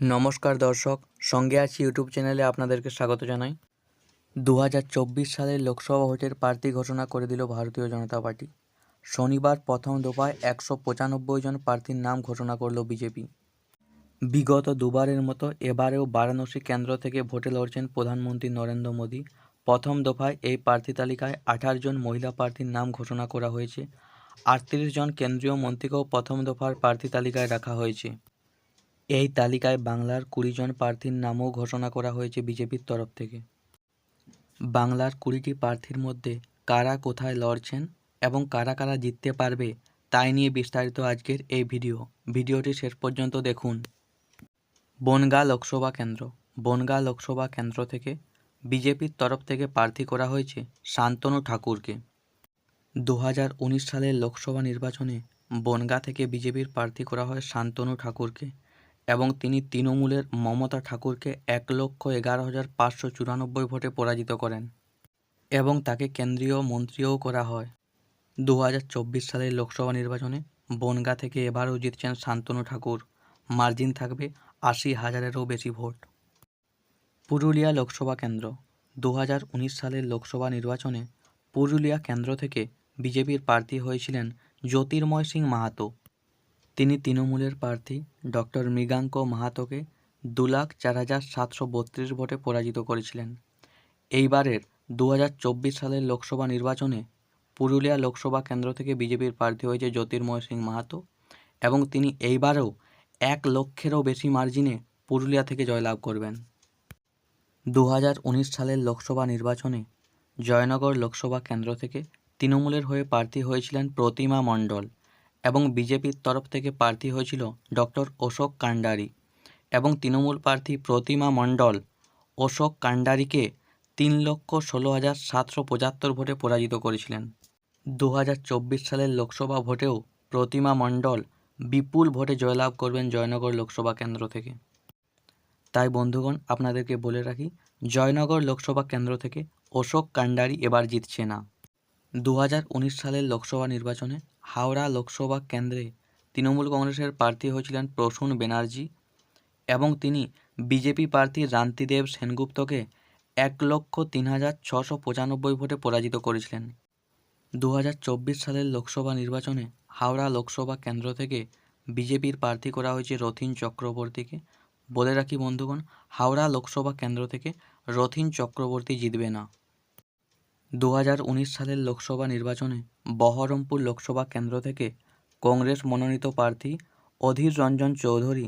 নমস্কার দর্শক, সঙ্গে আছি ইউটিউব চ্যানেলে আপনাদেরকে স্বাগত জানাই। দু হাজার চব্বিশ সালের লোকসভা ভোটের প্রার্থী ঘোষণা করে দিল ভারতীয় জনতা পার্টি। শনিবার প্রথম দফায় একশো পঁচানব্বই জন প্রার্থীর নাম ঘোষণা করল বিজেপি। বিগত দুবারের মতো এবারেও বারাণসী কেন্দ্র থেকে ভোটে লড়ছেন প্রধানমন্ত্রী নরেন্দ্র মোদী। প্রথম দফায় এই প্রার্থী তালিকায় আঠাশ জন মহিলা প্রার্থীর নাম ঘোষণা করা হয়েছে। আটত্রিশ জন কেন্দ্রীয় মন্ত্রীকেও প্রথম দফার প্রার্থী তালিকায় রাখা হয়েছে। এই তালিকায় বাংলার কুড়ি জন প্রার্থীর নামও ঘোষণা করা হয়েছে বিজেপির তরফ থেকে। বাংলার কুড়িটি প্রার্থীর মধ্যে কারা কোথায় লড়ছেন এবং কারা কারা জিততে পারবে তাই নিয়ে বিস্তারিত আজকের এই ভিডিও। ভিডিওটি শেষ পর্যন্ত দেখুন। বনগাঁ লোকসভা কেন্দ্র। বনগাঁ লোকসভা কেন্দ্র থেকে বিজেপির তরফ থেকে প্রার্থী করা হয়েছে শান্তনু ঠাকুরকে। দু হাজার উনিশ সালের লোকসভা নির্বাচনে বনগাঁ থেকে বিজেপির প্রার্থী করা হয় শান্তনু ঠাকুরকে। এবং তিনি তৃণমূলের মমতা ঠাকুরকে এক লক্ষ এগারো হাজার পাঁচশো চুরানব্বই ভোটে পরাজিত করেন এবং তাকে কেন্দ্রীয় মন্ত্রীও করা হয়। দু হাজার চব্বিশ সালের লোকসভা নির্বাচনে বনগাঁ থেকে এবারও জিতছেন শান্তনু ঠাকুর। মার্জিন থাকবে আশি হাজারেরও বেশি ভোট। পুরুলিয়া লোকসভা কেন্দ্র। দু হাজার উনিশ সালের লোকসভা নির্বাচনে পুরুলিয়া কেন্দ্র থেকে বিজেপির প্রার্থী হয়েছিলেন জ্যোতির্ময় সিং মাহাতো। তিনি তৃণমূলের প্রার্থী ডক্টর মৃগাঙ্ক মাহাতোকে দু লাখ চার হাজার সাতশো বত্রিশ ভোটে পরাজিত করেছিলেন। এইবারের দু হাজার চব্বিশ সালের লোকসভা নির্বাচনে পুরুলিয়া লোকসভা কেন্দ্র থেকে বিজেপির প্রার্থী হয়েছে জ্যোতির্ময় সিং মাহাতো এবং তিনি এইবারেও এক লক্ষেরও বেশি মার্জিনে পুরুলিয়া থেকে জয়লাভ করবেন। দু হাজার উনিশ সালের লোকসভা নির্বাচনে জয়নগর লোকসভা কেন্দ্র থেকে তৃণমূলের হয়ে প্রার্থী হয়েছিলেন প্রতিমা মণ্ডল। এবং বিজেপির তরফ থেকে প্রার্থী হয়েছিল ডক্টর অশোক কান্ডারি এবং তৃণমূল প্রার্থী প্রতিমা মণ্ডল। অশোক কান্ডারিকে তিন লক্ষ ষোলো হাজার সাতশো পঁচাত্তর ভোটে পরাজিত করেছিলেন। দু হাজার চব্বিশ সালের লোকসভা ভোটেও প্রতিমা মণ্ডল বিপুল ভোটে জয়লাভ করবেন জয়নগর লোকসভা কেন্দ্র থেকে। তাই বন্ধুগণ, আপনাদেরকে বলে রাখি, জয়নগর লোকসভা কেন্দ্র থেকে অশোক কান্ডারি এবার জিতছে না। দু হাজার উনিশ সালের লোকসভা নির্বাচনে হাওড়া লোকসভা কেন্দ্রে তৃণমূল কংগ্রেসের প্রার্থী হয়েছিলেন প্রসূন ব্যানার্জি এবং তিনি বিজেপি প্রার্থী রান্তিদেব সেনগুপ্তকে এক লক্ষ তিন হাজার ছশো পঁচানব্বই ভোটে পরাজিত করেছিলেন। দু হাজার চব্বিশ সালের লোকসভা নির্বাচনে হাওড়া লোকসভা কেন্দ্র থেকে বিজেপির প্রার্থী করা হয়েছে রথিন চক্রবর্তীকে। বলে রাখি বন্ধুগণ, হাওড়া লোকসভা কেন্দ্র থেকে রথিন চক্রবর্তী জিতবে না। দু হাজার উনিশ সালের লোকসভা নির্বাচনে বহরমপুর লোকসভা কেন্দ্র থেকে কংগ্রেস মনোনীত প্রার্থী অধীর রঞ্জন চৌধুরী,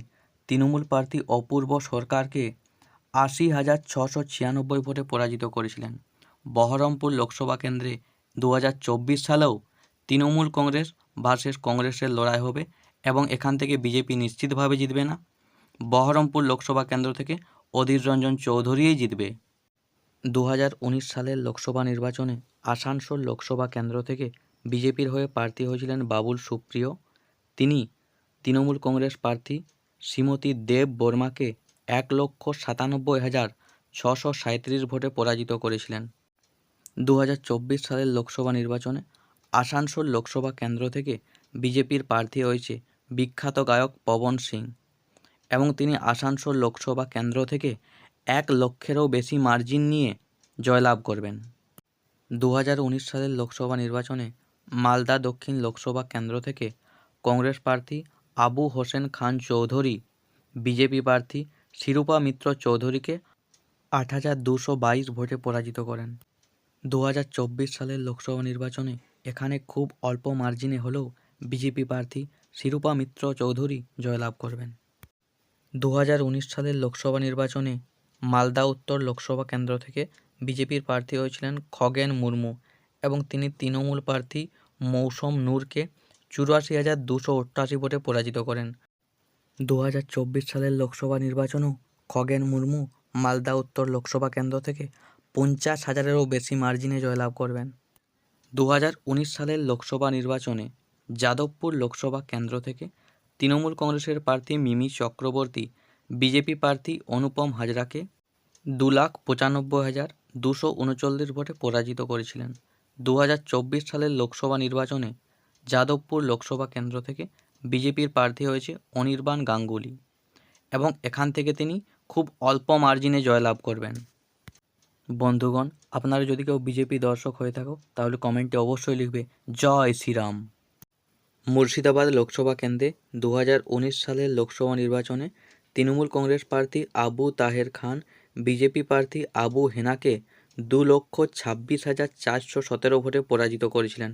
তৃণমূল প্রার্থী অপূর্ব সরকারকে আশি হাজার ছশো ছিয়ানব্বই ভোটে পরাজিত করেছিলেন। বহরমপুর লোকসভা কেন্দ্রে দু হাজার চব্বিশ সালেও তৃণমূল কংগ্রেস ভার্সেস কংগ্রেসের লড়াই হবে এবং এখান থেকে বিজেপি নিশ্চিতভাবে জিতবে না। বহরমপুর লোকসভা কেন্দ্র থেকে অধীর রঞ্জন চৌধুরীই জিতবে। দু হাজার উনিশ সালের লোকসভা নির্বাচনে আসানসোল লোকসভা কেন্দ্র থেকে বিজেপির হয়ে প্রার্থী হয়েছিলেন বাবুল সুপ্রিয়। তিনি তৃণমূল কংগ্রেস প্রার্থী শ্রীমতী দেব বর্মাকে এক লক্ষ সাতানব্বই হাজার ছশো সাঁত্রিশ ভোটে পরাজিত করেছিলেন। দু হাজার চব্বিশ সালের লোকসভা নির্বাচনে আসানসোল লোকসভা কেন্দ্র থেকে বিজেপির প্রার্থী হয়েছে বিখ্যাত গায়ক পবন সিং এবং তিনি আসানসোল লোকসভা কেন্দ্র থেকে এক লক্ষেরও বেশি মার্জিন নিয়ে জয়লাভ করবেন। দু হাজার উনিশ সালের লোকসভা নির্বাচনে মালদা দক্ষিণ লোকসভা কেন্দ্র থেকে কংগ্রেস প্রার্থী আবু হোসেন খান চৌধুরী, বিজেপি প্রার্থী শিরূপা মিত্র চৌধুরীকে আট হাজার দুশো বাইশ ভোটে পরাজিত করেন। দু হাজার চব্বিশ সালের লোকসভা নির্বাচনে এখানে খুব অল্প মার্জিনে হলেও বিজেপি প্রার্থী শিরূপা মিত্র চৌধুরী জয়লাভ করবেন। দু হাজার উনিশ সালের লোকসভা নির্বাচনে মালদা উত্তর লোকসভা কেন্দ্র থেকে বিজেপির প্রার্থী হয়েছিলেন খগেন মুর্মু এবং তিনি তৃণমূল প্রার্থী মৌসম নূরকে চুরাশি হাজার দুশো অষ্টআশি ভোটে পরাজিত করেন। দু হাজার চব্বিশ সালের লোকসভা নির্বাচনেও খগেন মুর্মু মালদা উত্তর লোকসভা কেন্দ্র থেকে পঞ্চাশ হাজারেরও বেশি মার্জিনে জয়লাভ করবেন। দু হাজার উনিশ সালের লোকসভা নির্বাচনে যাদবপুর লোকসভা কেন্দ্র থেকে তৃণমূল কংগ্রেসের প্রার্থী মিমি চক্রবর্তী বিজেপি প্রার্থী অনুপম হাজরাকে দু লাখ পঁচানব্বই হাজার দুশো উনচল্লিশ ভোটে পরাজিত করেছিলেন। দু হাজার চব্বিশ সালের লোকসভা নির্বাচনে যাদবপুর লোকসভা কেন্দ্র থেকে বিজেপির প্রার্থী হয়েছে অনির্বাণ গাঙ্গুলি এবং এখান থেকে তিনি খুব অল্প মার্জিনে জয়লাভ করবেন। বন্ধুগণ, আপনারা যদি কেউ বিজেপি দর্শক হয়ে থাকো, তাহলে কমেন্টে অবশ্যই লিখবে, জয় শ্রীরাম। মুর্শিদাবাদ লোকসভা কেন্দ্রে দু হাজার উনিশ সালের লোকসভা নির্বাচনে তৃণমূল কংগ্রেস প্রার্থী আবু তাহের খান, বিজেপি প্রার্থী আবু হেনাকে দু লক্ষ ছাব্বিশ হাজার চারশো সতেরো ভোটে পরাজিত করেছিলেন।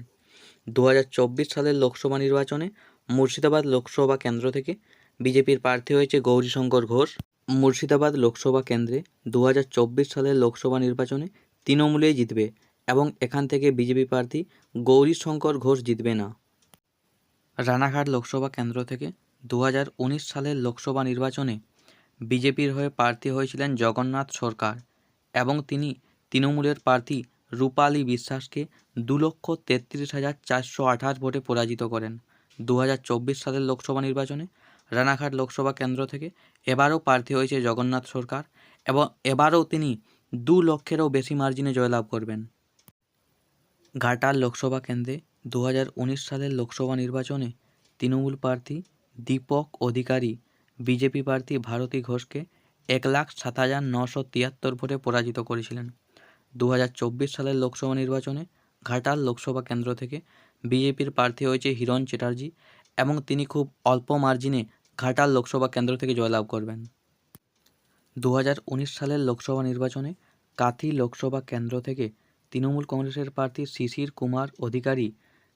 দু হাজার চব্বিশ সালের লোকসভা নির্বাচনে মুর্শিদাবাদ লোকসভা কেন্দ্র থেকে বিজেপির প্রার্থী হয়েছে গৌরীশঙ্কর ঘোষ। মুর্শিদাবাদ লোকসভা কেন্দ্রে দু হাজার চব্বিশ সালের লোকসভা নির্বাচনে তৃণমূলেই জিতবে এবং এখান থেকে বিজেপি প্রার্থী গৌরীশঙ্কর ঘোষ জিতবে না। রানাঘাট লোকসভা কেন্দ্র থেকে দু হাজার উনিশ সালের লোকসভা নির্বাচনে বিজেপির হয়ে প্রার্থী হয়েছিলেন জগন্নাথ সরকার এবং তিনি তৃণমূলের প্রার্থী রূপালী বিশ্বাসকে দু লক্ষ তেত্রিশ হাজার চারশো আঠাশ ভোটে পরাজিত করেন। দু হাজার চব্বিশ সালের লোকসভা নির্বাচনে রানাঘাট লোকসভা কেন্দ্র থেকে এবারও প্রার্থী হয়েছে জগন্নাথ সরকার এবং এবারও তিনি দু লক্ষেরও বেশি মার্জিনে জয়লাভ করবেন। ঘাটাল লোকসভা কেন্দ্রে দু হাজার উনিশ সালের লোকসভা নির্বাচনে তৃণমূল প্রার্থী দীপক অধিকারী, বিজেপি প্রার্থী ভারতী ঘোষকে এক লাখ সাত হাজার নশো তিয়াত্তর ভোটে পরাজিত করেছিলেন। দু হাজার চব্বিশ সালের লোকসভা নির্বাচনে ঘাটাল লোকসভা কেন্দ্র থেকে বিজেপির প্রার্থী হয়েছে হিরণ চ্যাটার্জি এবং তিনি খুব অল্প মার্জিনে ঘাটাল লোকসভা কেন্দ্র থেকে জয়লাভ করবেন। দু হাজার উনিশ সালের লোকসভা নির্বাচনে কাথি লোকসভা কেন্দ্র থেকে তৃণমূল কংগ্রেসের প্রার্থী শিশির কুমার অধিকারী,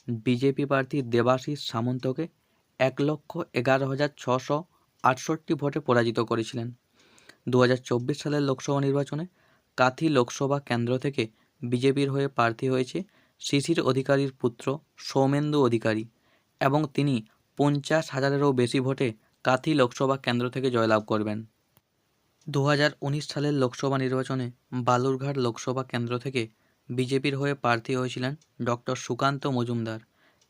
বিজেপি প্রার্থী দেবাশিস সামন্তকে এক লক্ষ এগারো হাজার ছশো আটষট্টি ভোটে পরাজিত করেছিলেন। দু হাজার চব্বিশ সালের লোকসভা নির্বাচনে কাথি লোকসভা কেন্দ্র থেকে বিজেপির হয়ে প্রার্থী হয়েছে শিশির অধিকারীর পুত্র সৌমেন্দু অধিকারী এবং তিনি পঞ্চাশ হাজারেরও বেশি ভোটে কাথি লোকসভা কেন্দ্র থেকে জয়লাভ করবেন। দু হাজার উনিশ সালের লোকসভা নির্বাচনে বালুরঘাট লোকসভা কেন্দ্র থেকে বিজেপির হয়ে প্রার্থী হয়েছিলেন ডক্টর সুকান্ত মজুমদার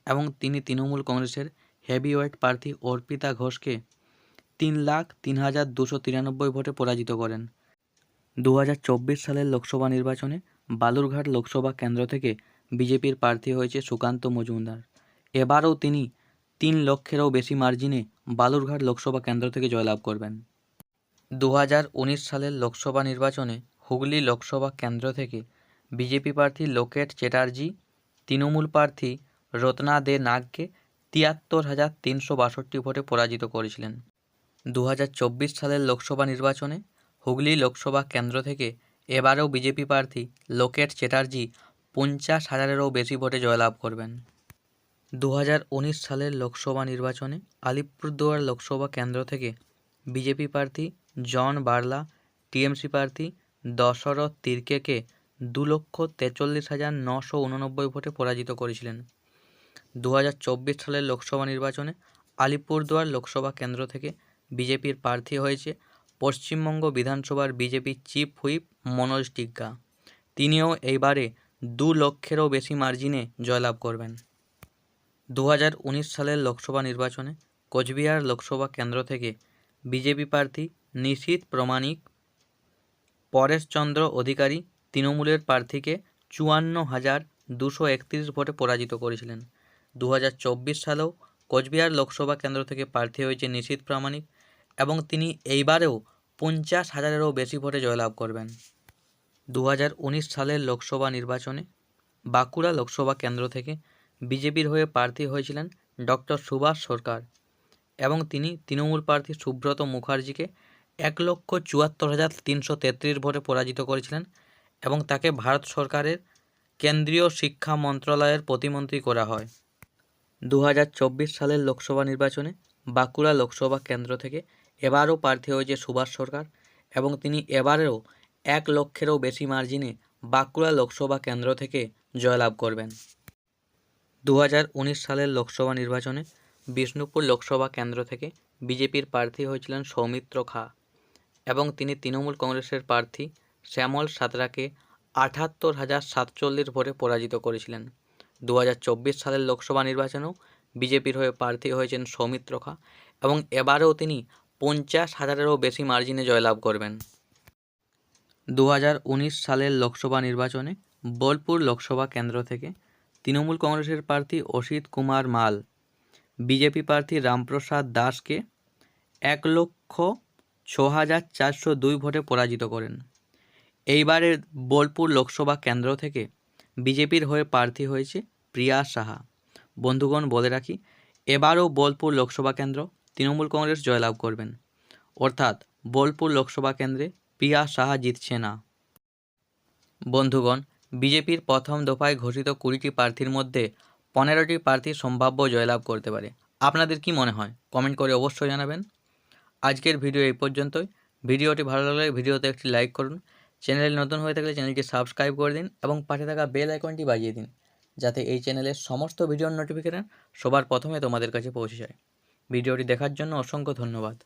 এবং তিনি তৃণমূল কংগ্রেসের হেভিওয়েট প্রার্থী অর্পিতা ঘোষকে তিন লাখ তিন হাজার দুশো তিরানব্বই ভোটে পরাজিত করেন। দু হাজার চব্বিশ সালের লোকসভা নির্বাচনে বালুরঘাট লোকসভা কেন্দ্র থেকে বিজেপির প্রার্থী হয়েছে সুকান্ত মজুমদার। এবারও তিনি তিন লক্ষেরও বেশি মার্জিনে বালুরঘাট লোকসভা কেন্দ্র থেকে জয়লাভ করবেন। দু হাজার উনিশ সালের লোকসভা নির্বাচনে হুগলি লোকসভা কেন্দ্র থেকে বিজেপি প্রার্থী লোকেট চ্যাটার্জি, তৃণমূল প্রার্থী রত্না দে নাগকে তিয়াত্তর হাজার তিনশো বাষট্টি ভোটে পরাজিত করেছিলেন। দু হাজার চব্বিশ সালের লোকসভা নির্বাচনে হুগলি লোকসভা কেন্দ্র থেকে এবারেও বিজেপি প্রার্থী লোকেট চ্যাটার্জি পঞ্চাশ হাজারেরও বেশি ভোটে জয়লাভ করবেন। দু হাজার উনিশ সালের লোকসভা নির্বাচনে আলিপুরদুয়ার লোকসভা কেন্দ্র থেকে বিজেপি প্রার্থী জন বার্লা, টিএমসি প্রার্থী দশরথ তির্কেকে দু লক্ষ তেচল্লিশ হাজার নশো উননব্বই ভোটে পরাজিত করেছিলেন। দু হাজার চব্বিশ সালের লোকসভা নির্বাচনে আলিপুরদুয়ার লোকসভা কেন্দ্র থেকে বিজেপির প্রার্থী হয়েছে পশ্চিমবঙ্গ বিধানসভার BJP chief whip Manoj Tigga. তিনিও এইবারে দু লক্ষেরও বেশি মার্জিনে জয়লাভ করবেন। দু হাজার উনিশ সালের লোকসভা নির্বাচনে কোচবিহার লোকসভা কেন্দ্র থেকে বিজেপি প্রার্থী নিশীথ প্রমাণিক পরেশচন্দ্র অধিকারী তৃণমূলের প্রার্থীকে চুয়ান্ন হাজার দুশো একত্রিশ ভোটে পরাজিত করেছিলেন। দু হাজার চব্বিশ সালেও কোচবিহার লোকসভা কেন্দ্র থেকে প্রার্থী হয়েছে নিশীথ প্রামাণিক এবং তিনি এইবারেও পঞ্চাশ হাজারেরও বেশি ভোটে জয়লাভ করবেন। দু হাজার উনিশ সালের লোকসভা নির্বাচনে বাঁকুড়া লোকসভা কেন্দ্র থেকে বিজেপির হয়ে প্রার্থী হয়েছিলেন ডক্টর সুভাষ সরকার এবং তিনি তৃণমূল প্রার্থী সুব্রত মুখার্জিকে এক লক্ষ চুয়াত্তর হাজার তিনশো তেত্রিশ ভোটে পরাজিত করেছিলেন এবং তাকে ভারত সরকারের কেন্দ্রীয় শিক্ষা মন্ত্রণালয়ের প্রতিমন্ত্রী করা হয়। দু হাজার চব্বিশ সালের লোকসভা নির্বাচনে বাঁকুড়া লোকসভা কেন্দ্র থেকে এবারও প্রার্থী হয়েছে সুভাষ সরকার এবং তিনি এবারেও এক লক্ষেরও বেশি মার্জিনে বাঁকুড়া লোকসভা কেন্দ্র থেকে জয়লাভ করবেন। দু হাজার উনিশ সালের লোকসভা নির্বাচনে বিষ্ণুপুর লোকসভা কেন্দ্র থেকে বিজেপির প্রার্থী হয়েছিলেন সৌমিত্র খা এবং তিনি তৃণমূল কংগ্রেসের প্রার্থী শ্যামল সাঁতরাকে আটাত্তর হাজার সাতচল্লিশ ভোটে পরাজিত করেছিলেন। দু হাজার চব্বিশ সালের লোকসভা নির্বাচনেও বিজেপির হয়ে প্রার্থী হয়েছেন সৌমিত্র খা এবং এবারেও তিনি পঞ্চাশ হাজারেরও বেশি মার্জিনে জয়লাভ করবেন। দু হাজার উনিশ সালের লোকসভা নির্বাচনে বোলপুর লোকসভা কেন্দ্র থেকে তৃণমূল কংগ্রেসের প্রার্থী অসিত কুমার মাল, বিজেপি প্রার্থী রামপ্রসাদ দাসকে এক লক্ষ ছ হাজার চারশো দুই ভোটে পরাজিত করেন। এইবারের বোলপুর লোকসভা কেন্দ্র থেকে বিজেপির হয়ে প্রার্থী হয়েছে প্রিয়া সাহা। বন্ধুগণ, বলে রাখি, এবারও বোলপুর লোকসভা কেন্দ্র তৃণমূল কংগ্রেস জয়লাভ করবেন। অর্থাৎ বোলপুর লোকসভা কেন্দ্রে প্রিয়া সাহা জিতছে না। বন্ধুগণ, বিজেপির প্রথম দফায় ঘোষিত কুড়িটি প্রার্থীর মধ্যে পনেরোটি প্রার্থী সম্ভাব্য জয়লাভ করতে পারে। আপনাদের কি মনে হয়? কমেন্ট করে অবশ্যই জানাবেন। আজকের ভিডিও এই পর্যন্তই। ভিডিওটি ভালো লাগলে ভিডিওতে একটি লাইক করুন। চ্যানেলে নতুন হয়ে থাকলে চ্যানেলটি সাবস্ক্রাইব করে দিন এবং পাশে থাকা বেল আইকনটি বাজিয়ে দিন। যাতে এই চ্যানেলের সমস্ত ভিডিওর নোটিফিকেশান সবার প্রথমে তোমাদের কাছে পৌঁছে যায়। ভিডিওটি দেখার জন্য অসংখ্য ধন্যবাদ।